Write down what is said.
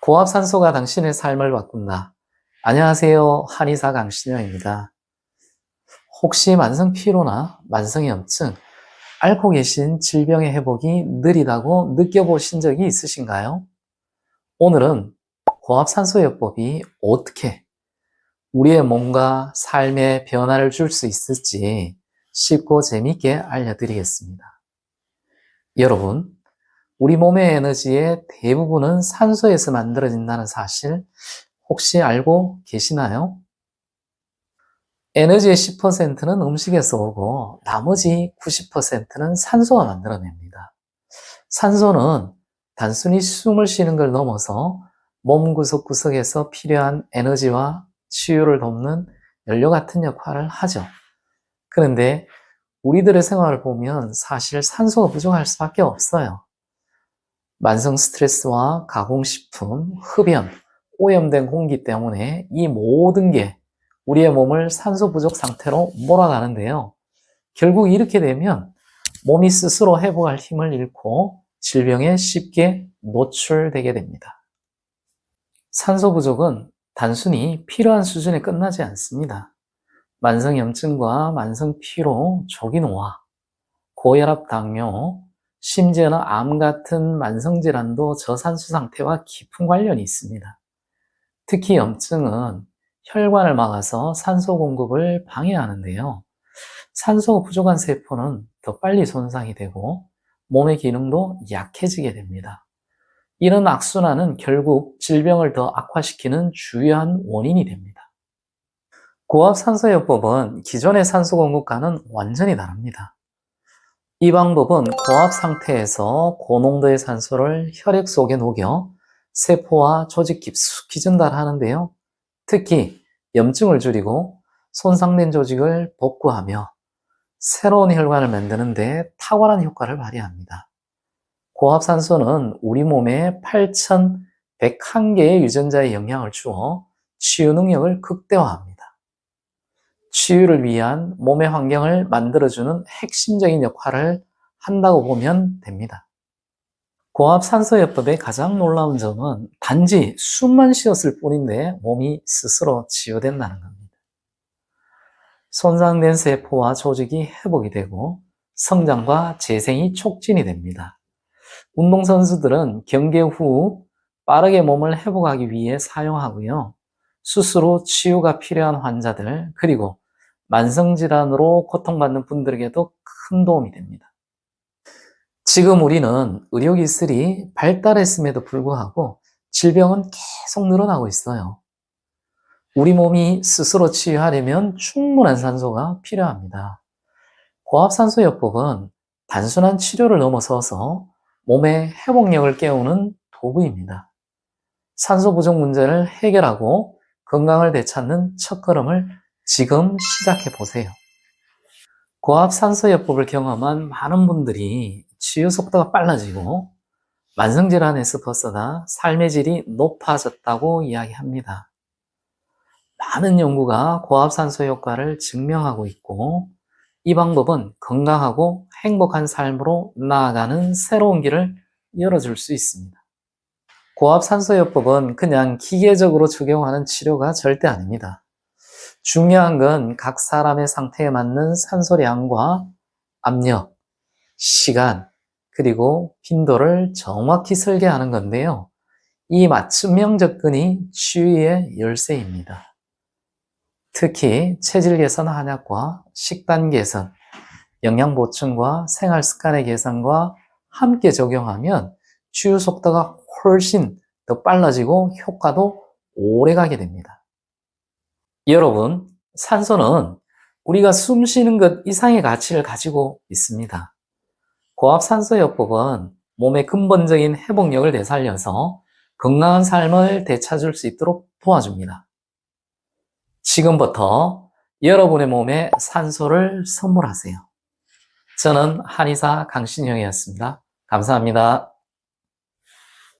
고압산소가 당신의 삶을 바꾼다. 안녕하세요. 한의사 강신영입니다. 혹시 만성 피로나 만성 염증, 앓고 계신 질병의 회복이 느리다고 느껴보신 적이 있으신가요? 오늘은 고압산소요법이 어떻게 우리의 몸과 삶에 변화를 줄 수 있을지 쉽고 재미있게 알려드리겠습니다. 여러분, 우리 몸의 에너지의 대부분은 산소에서 만들어진다는 사실 혹시 알고 계시나요? 에너지의 10%는 음식에서 오고 나머지 90%는 산소가 만들어냅니다. 산소는 단순히 숨을 쉬는 걸 넘어서 몸 구석구석에서 필요한 에너지와 치유를 돕는 연료 같은 역할을 하죠. 그런데 우리들의 생활을 보면 사실 산소가 부족할 수밖에 없어요. 만성 스트레스와 가공식품, 흡연, 오염된 공기 때문에 이 모든 게 우리의 몸을 산소 부족 상태로 몰아가는데요. 결국 이렇게 되면 몸이 스스로 회복할 힘을 잃고 질병에 쉽게 노출되게 됩니다. 산소 부족은 단순히 필요한 수준에 끝나지 않습니다. 만성 염증과 만성 피로, 조기노화, 고혈압 당뇨, 심지어는 암 같은 만성질환도 저산소 상태와 깊은 관련이 있습니다. 특히 염증은 혈관을 막아서 산소 공급을 방해하는데요. 산소가 부족한 세포는 더 빨리 손상이 되고 몸의 기능도 약해지게 됩니다. 이런 악순환은 결국 질병을 더 악화시키는 주요한 원인이 됩니다. 고압 산소요법은 기존의 산소 공급과는 완전히 다릅니다. 이 방법은 고압 상태에서 고농도의 산소를 혈액 속에 녹여 세포와 조직 깊숙이 전달하는데요. 특히 염증을 줄이고 손상된 조직을 복구하며 새로운 혈관을 만드는데 탁월한 효과를 발휘합니다. 고압산소는 우리 몸에 8,101개의 유전자의 영향을 주어 치유 능력을 극대화합니다. 치유를 위한 몸의 환경을 만들어주는 핵심적인 역할을 한다고 보면 됩니다. 고압산소요법의 가장 놀라운 점은 단지 숨만 쉬었을 뿐인데 몸이 스스로 치유된다는 겁니다. 손상된 세포와 조직이 회복이 되고 성장과 재생이 촉진이 됩니다. 운동선수들은 경기 후 빠르게 몸을 회복하기 위해 사용하고요. 스스로 치유가 필요한 환자들, 그리고 만성질환으로 고통받는 분들에게도 큰 도움이 됩니다. 지금 우리는 의료기술이 발달했음에도 불구하고 질병은 계속 늘어나고 있어요. 우리 몸이 스스로 치유하려면 충분한 산소가 필요합니다. 고압산소요법은 단순한 치료를 넘어서서 몸의 회복력을 깨우는 도구입니다. 산소 부족 문제를 해결하고 건강을 되찾는 첫걸음을 지금 시작해 보세요. 고압산소요법을 경험한 많은 분들이 치유 속도가 빨라지고 만성질환에서 벗어나 삶의 질이 높아졌다고 이야기합니다. 많은 연구가 고압산소 효과를 증명하고 있고 이 방법은 건강하고 행복한 삶으로 나아가는 새로운 길을 열어줄 수 있습니다. 고압산소요법은 그냥 기계적으로 적용하는 치료가 절대 아닙니다. 중요한 건 각 사람의 상태에 맞는 산소량과 압력, 시간, 그리고 빈도를 정확히 설계하는 건데요. 이 맞춤형 접근이 치유의 열쇠입니다. 특히 체질 개선 한약과 식단 개선, 영양 보충과 생활 습관의 개선과 함께 적용하면 치유 속도가 훨씬 더 빨라지고 효과도 오래 가게 됩니다. 여러분, 산소는 우리가 숨 쉬는 것 이상의 가치를 가지고 있습니다. 고압산소요법은 몸의 근본적인 회복력을 되살려서 건강한 삶을 되찾을 수 있도록 도와줍니다. 지금부터 여러분의 몸에 산소를 선물하세요. 저는 한의사 강신형이었습니다. 감사합니다.